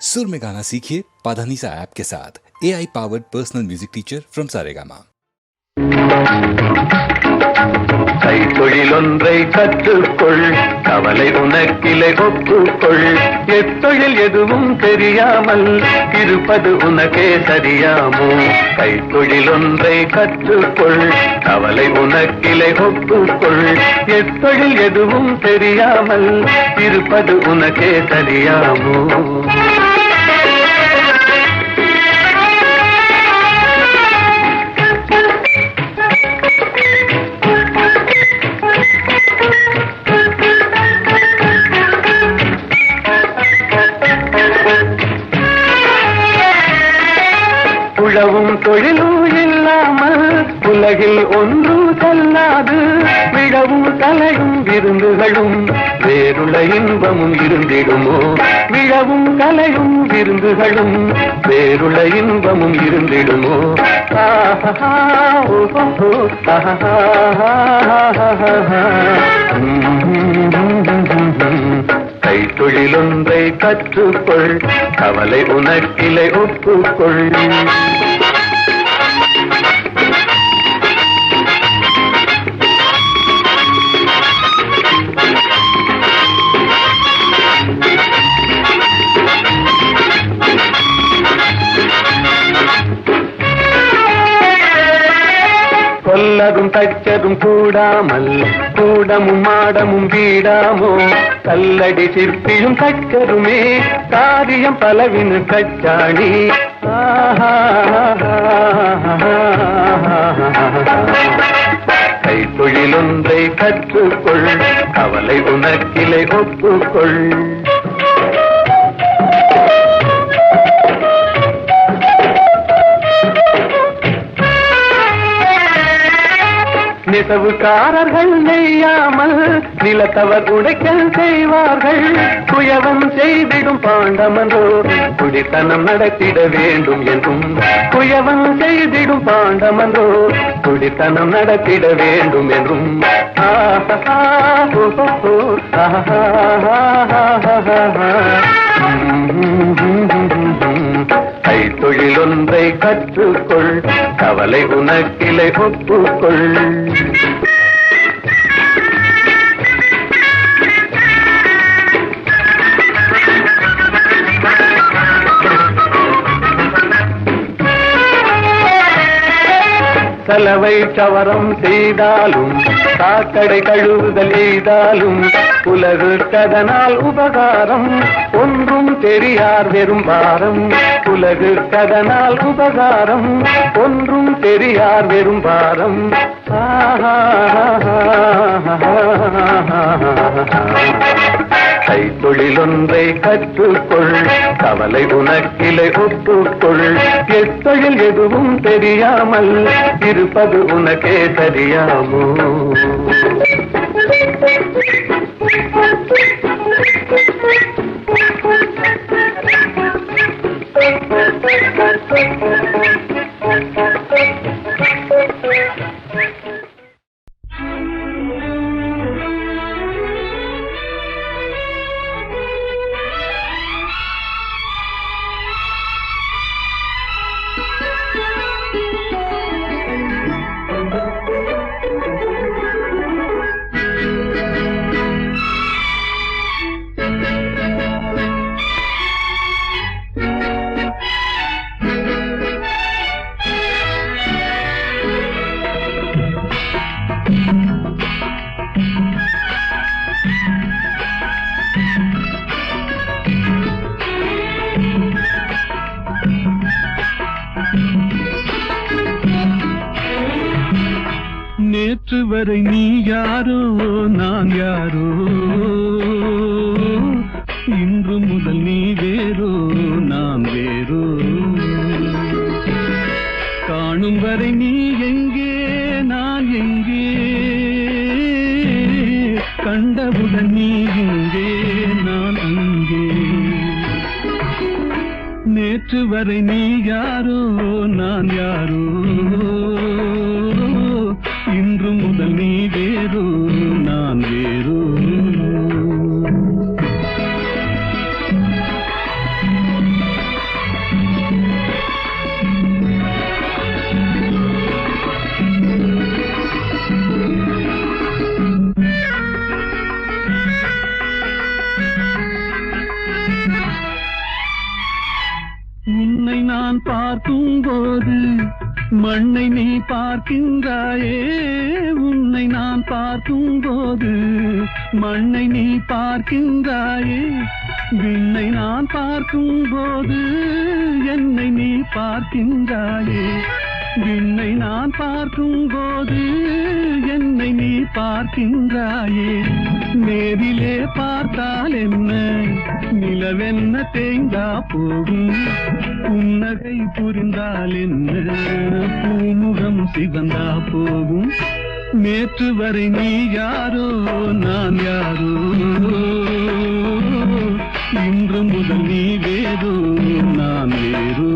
सुर में गाना सीखिए पाधानीसा ऐप के साथ A I powered personal music teacher from Saregama கைத்தொழிலொன்றை கற்றுக்கொள் கவலை உனக்கிலை ஒப்புக்கொள் எத்தொழில் எதுவும் தெரியாமல் இருப்பது உனக்கே சரியாமோ கைத்தொழிலொன்றை கற்றுக்கொள் கவலை உனக்கிலை ஒப்புக்கொள் எத்தொழில் எதுவும் தெரியாமல் இருப்பது உனக்கே சரியாமோ தொழிலும் இல்லாமல் உலகில் ஒன்றும் செல்லாது விழவும் கலையும் விருந்துகளும் வேறுள்ள இன்பமும் இருந்திடுமோ? விழவும் கலையும் விருந்துகளும் வேறுள்ள இன்பமும் இருந்திடுமோ? ஆஹா, ஓஹோ, கைத்தொழிலொன்றை கற்றுக்கொள் கவலை உனக்கிலை ஒப்புக்கொள். கொல்லதும் கூடாமல் கூடமும் மாடமும் வீடாமோ? கல்லடி சிற்பியும் கற்கருமே காரியம் பலவினு கச்சாணி. கைத்தொழிலொன்றை கற்றுக்கொள் கவலை உனக்கிலை ஒப்புக்கொள். நெசவுக்காரர்கள் நெய்யாமல் நிலத்தவர் உடைக்கல் செய்வார்கள். குயவம் செய்திடும் பாண்டமன்றோ குடித்தனம் நடத்திட வேண்டும் என்றும். குயவம் செய்திடும் பாண்டமன்றோ குடித்தனம் நடத்திட வேண்டும் என்றும். ஆஹா, ஓஹோ, கைத்தொழிலொன்றை கற்றுக்கொள் கவலை உனக்கிளை ஒப்புக்கொள். செலவை சவரம் செய்தாலும் சாக்கடை கழுவுதல் செய்தாலும் உலகு கதனால் உபகாரம் ஒன்றும் தெரியார் வெறும் பாரம். உலகு கதனால் உபகாரம் ஒன்றும் தெரியார் வெறும் பாரம். ஆஹா. கைத்தொழிலொன்றை கற்றுக்கொள். கவலை உனக்கிலை ஒப்புக்கொள். எத்தொழில் எதுவும் தெரியாமல் இருப்பது உனக்கே தெரியாமோ? Thank you. யாரோ நான் யாரோ? இன்று முதல் நீ வேறோ நான் வேறோ? காணும் வரை நீ எங்கே நான் எங்கே? கண்டவுடன் நீ இங்கே நான் அங்கே. நேற்று வரை நீ யாரோ நான் யாரோ? மண்ணை நீ பார்க்கின்றாயே? உன்னை நான் பார்க்கும் போது மண்ணை நீ பார்க்கின்றாயே. விண்ணை நான் பார்க்கும் போது என்னை நீ பார்க்கின்றாயே. விண்ணை நான் பார்க்கும் போது என்னை நீ பார்க்கின்றாயே. நேரிலே பார்த்தால் என்ன? நிலவென்ன தேங்கா போகும்? புன்னகை புரிந்தால் என்ன? பூமுகம் சிவந்தா போகும்? நேற்று வரை நீ யாரோ நான் யாரோ இன்று முதல் நீ வேறோ நான் வேறோ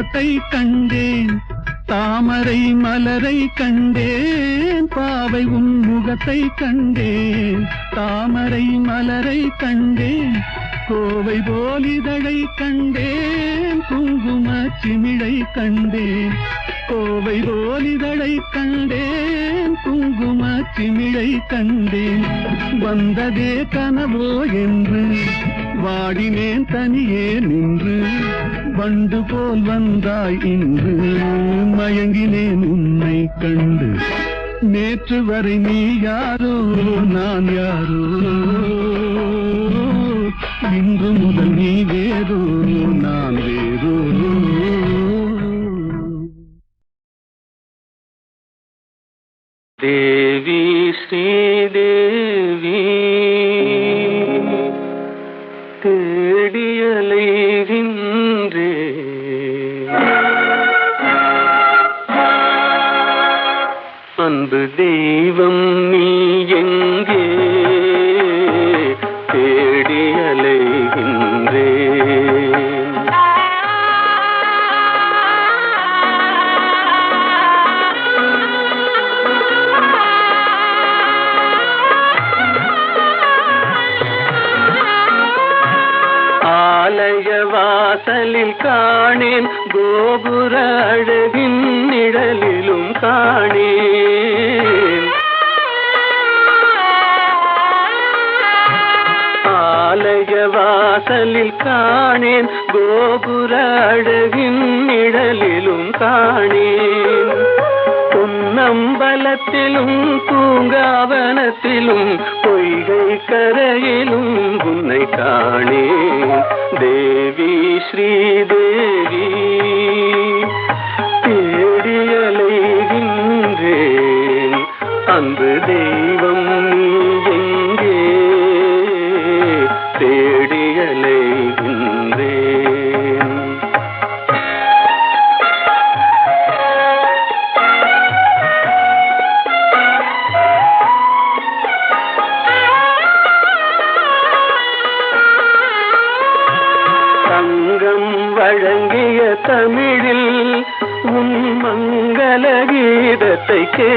உலகத்தை கண்டேன் தாமரை மலரை கண்டேன் பாவை உன் முகத்தை கண்டேன் தாமரை மலரை கண்டேன் கோவை போலிதழை கண்டேன் குங்கும சிமிழை கண்டேன் கோவை போலிதழை கண்டேன் குங்கும சிமிழை கண்டேன் வந்ததே கனவோ என்று வாடினேன் தனியே நின்று வண்டு போல் வந்தாய் இன்று. மயங்கினேன் உன்னை கண்டு நேற்று வரை நீ யாரோ நான் யாரோ. இன்று முதல் நீ வேறோ நான் வேறோ. தேவி ஸ்ரீதேவி அன்பு தெய்வம் நீ எங்கே? தேடியலைகின்றேன் ஆலய வாசலில் காணேன் கோபுர அழகின் நிழலிலும். காணேன் ஆலய வாசலில் காணேன் கோபுர அழகின் நிழலிலும் காணேன். பொன்னம்பலத்திலும் பூங்காவனத்திலும் பொய்கை கரையிலும் உன்னை காணேன். தேவி ஸ்ரீதேவி அன்பு தெய்வம் நீ எங்கே தேடியலைகின்றேன் தங்கம் வழங்கிய தமிழில் உன் மங்கள கீதத்தை கே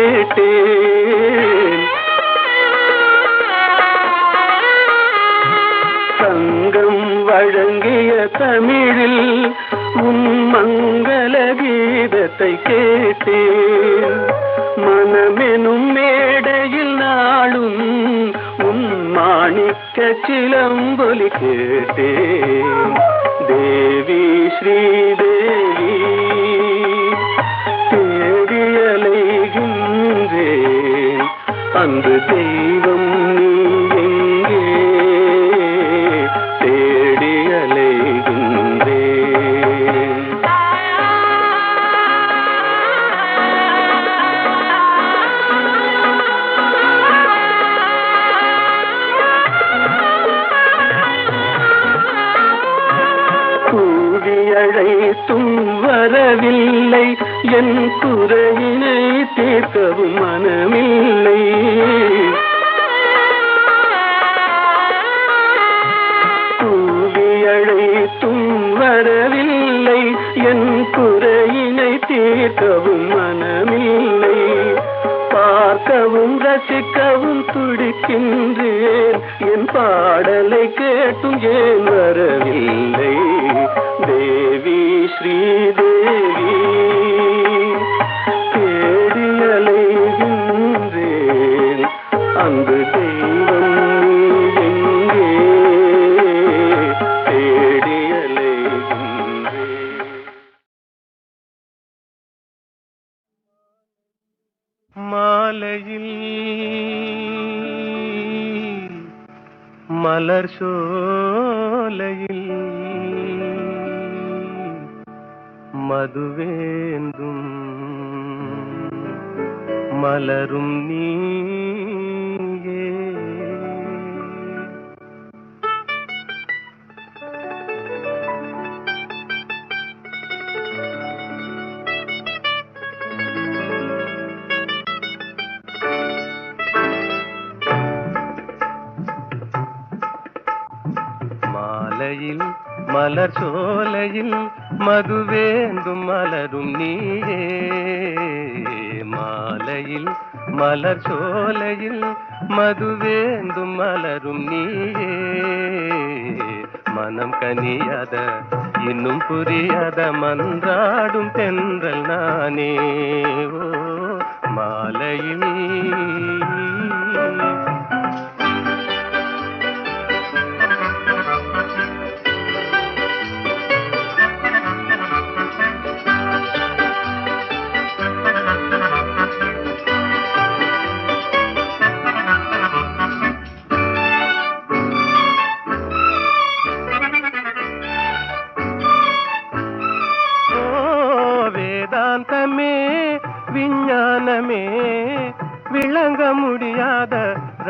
ரசிக்கவும் துடிக்கின்றேன். என் பாடலை கேட்டும் ஏன் வரவில்லை? மாலையில் மலர் சோலையில் மதுவேந்தும் மலரும் நீ மலர் சோலையில் மதுவேந்தும் மலரும் நீயே. மாலையில் மலர் சோலையில் மதுவேந்தும் மலரும் நீயே. மனம் கனியாத இன்னும் புரியாத மன்றாடும் தென்றல் நானே. ஓ மாலையில்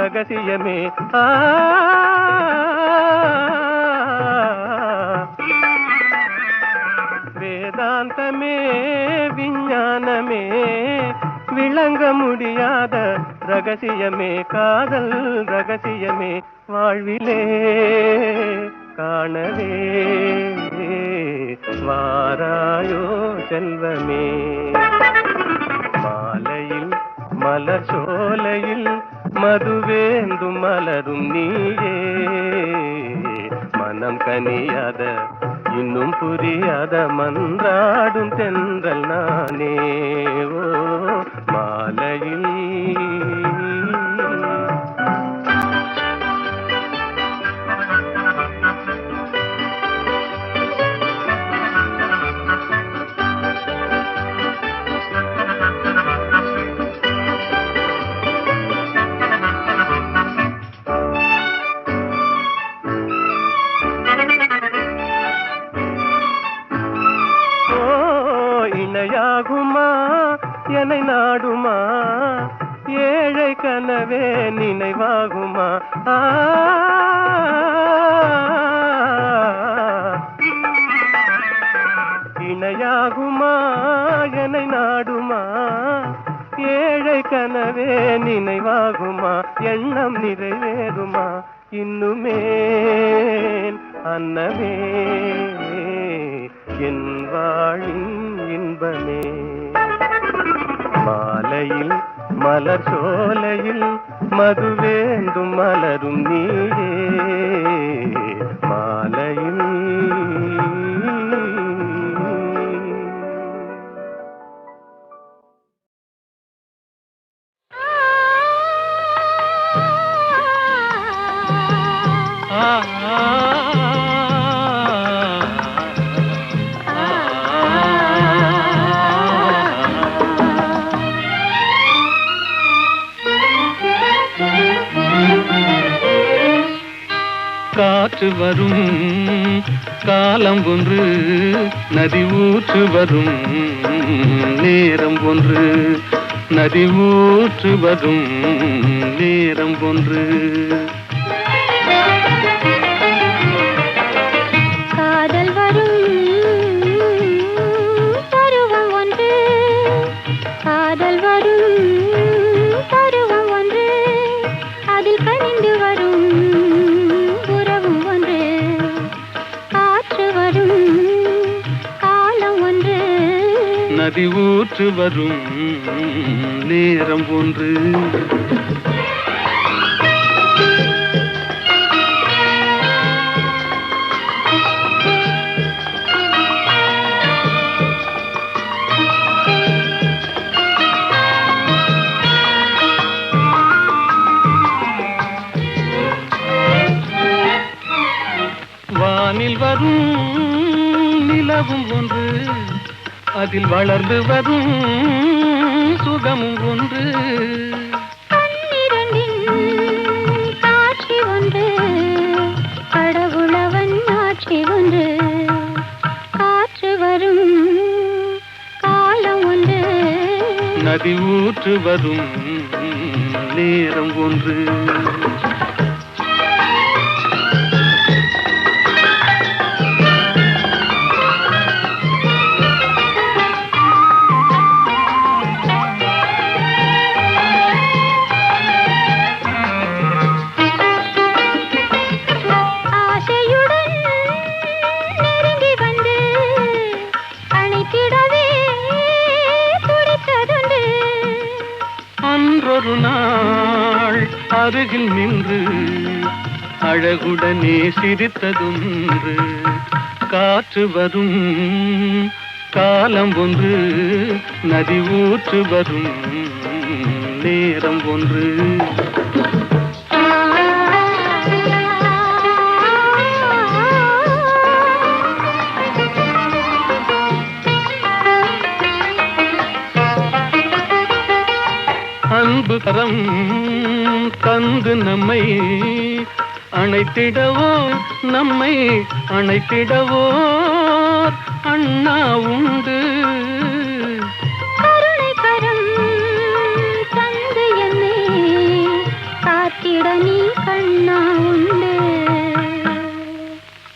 ரகசியமே. ஆ. வேதாந்தமே விஞ்ஞானமே விளங்க முடியாத ரகசியமே. காதல் ரகசியமே வாழ்விலே காணவே. வாராயோ செல்வமே. மாலையில் மலர் சோலையில் மதுவேந்தும் மலரும் நீயே. மனம் கனியாத இன்னும் புரியாத மன்றாடும் தென்றல் நானே. ஓ மாலையில் ஆகுமா? என்னை நாடுமா? ஏழை கனவே நினைவாகுமா? ஆ. இணையாகுமா? என்னை நாடுமா? ஏழை கனவே நினைவாகுமா? எண்ணம் நிறைவேறுமா? இன்னுமே அன்னமே என் வாழின் இன்பமே. மாலையில் மலர் சோலையில் மது வேண்டும் மலரும் நீயே நதி நேரம் ஒன்று நதி ஊற்று வரும் நேரம் ஒன்று. வானில் வரும் நிலவும் ஒன்று. அதில் வளர்ந்து வரும் சுகமும் ஒன்று. காட்சி ஒன்று கடவுளவன் ஆட்சி ஒன்று. காற்று வரும் காலம் ஒன்று. நதி ஊற்று வரும் நேரம் ஒன்று. உடனே சிரித்ததொன்று. காற்று வரும் காலம் ஒன்று நதி ஊற்று வரும் நேரம் ஒன்று. அன்பு கரம் தந்து நம்மை அணைத்திடவோ நம்மை அணைத்திடவோ அண்ணா உண்டு.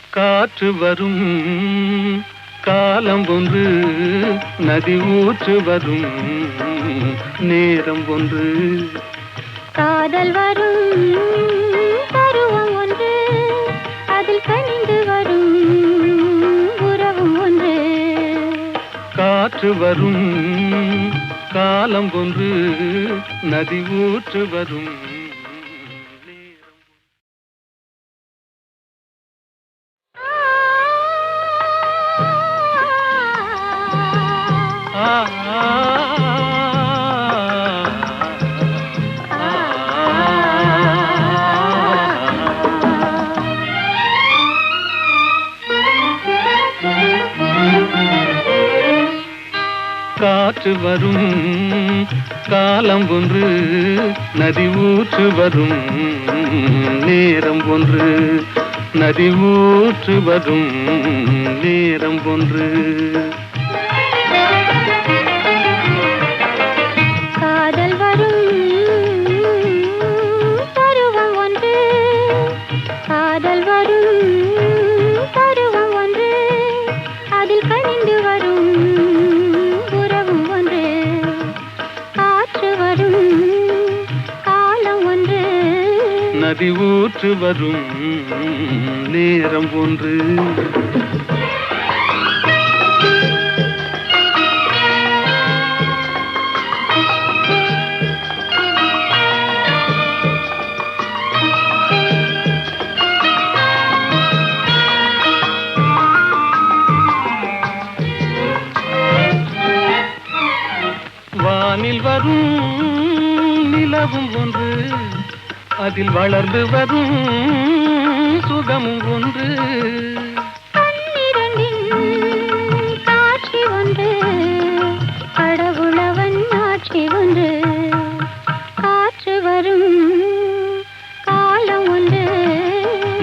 காற்று வரும் காலம் ஒன்று நதி ஊற்று வரும் நேரம் ஒன்று. காதல் வரும் அதில் கனிந்து வரும் உறவும் ஒன்று. காற்று வரும் காலம் ஒன்று நதி ஊற்று வரும். ஊற்று வரும். காலம் ஒன்று நதி ஊற்று வரும். நேரம் ஒன்று நதி ஊற்று வரும். நேரம் ஒன்று. நதி ஊற்று வரும் நேரம் ஒன்று. அதில் வளர்ந்து வரும் சுகமும் ஒன்று. காட்சி ஒன்று கடவுளவன் ஆட்சி ஒன்று. காற்று வரும் காலம் ஒன்று.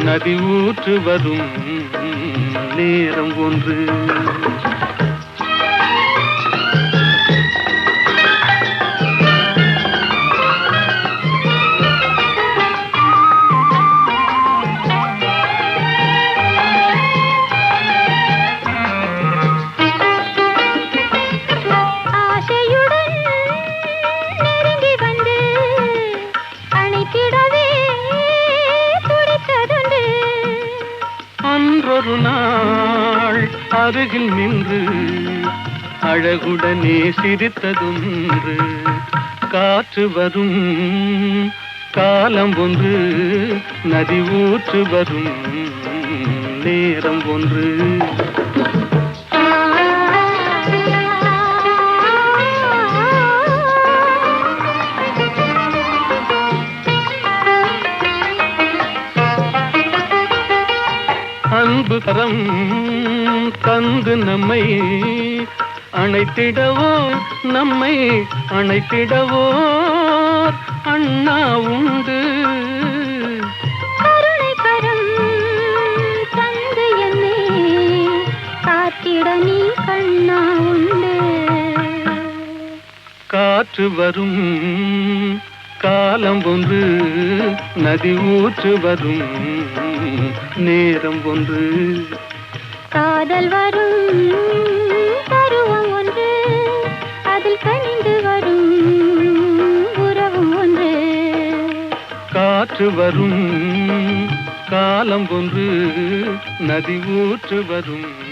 நதி ஊற்று வரும் நேரம் ஒன்று. நாள் அருகில் நின்று அழகுடனே சிரித்ததொன்று. காற்று வரும் காலம் ஒன்று நதி ஊற்று வரும் நேரம் ஒன்று. அன்பு கரம் தந்து நம்மை அணைத்திடவோ நம்மை அணைத்திடவோ அண்ணா உண்டு. காற்று வரும் காலம் ஒன்று நதி ஊற்று வரும் நேரம் ஒன்று. காதல் வரும் பருவம் ஒன்று அதில் கனிந்து வரும் உறவும் ஒன்று. காற்று வரும் காலம் ஒன்று நதி ஊற்று வரும்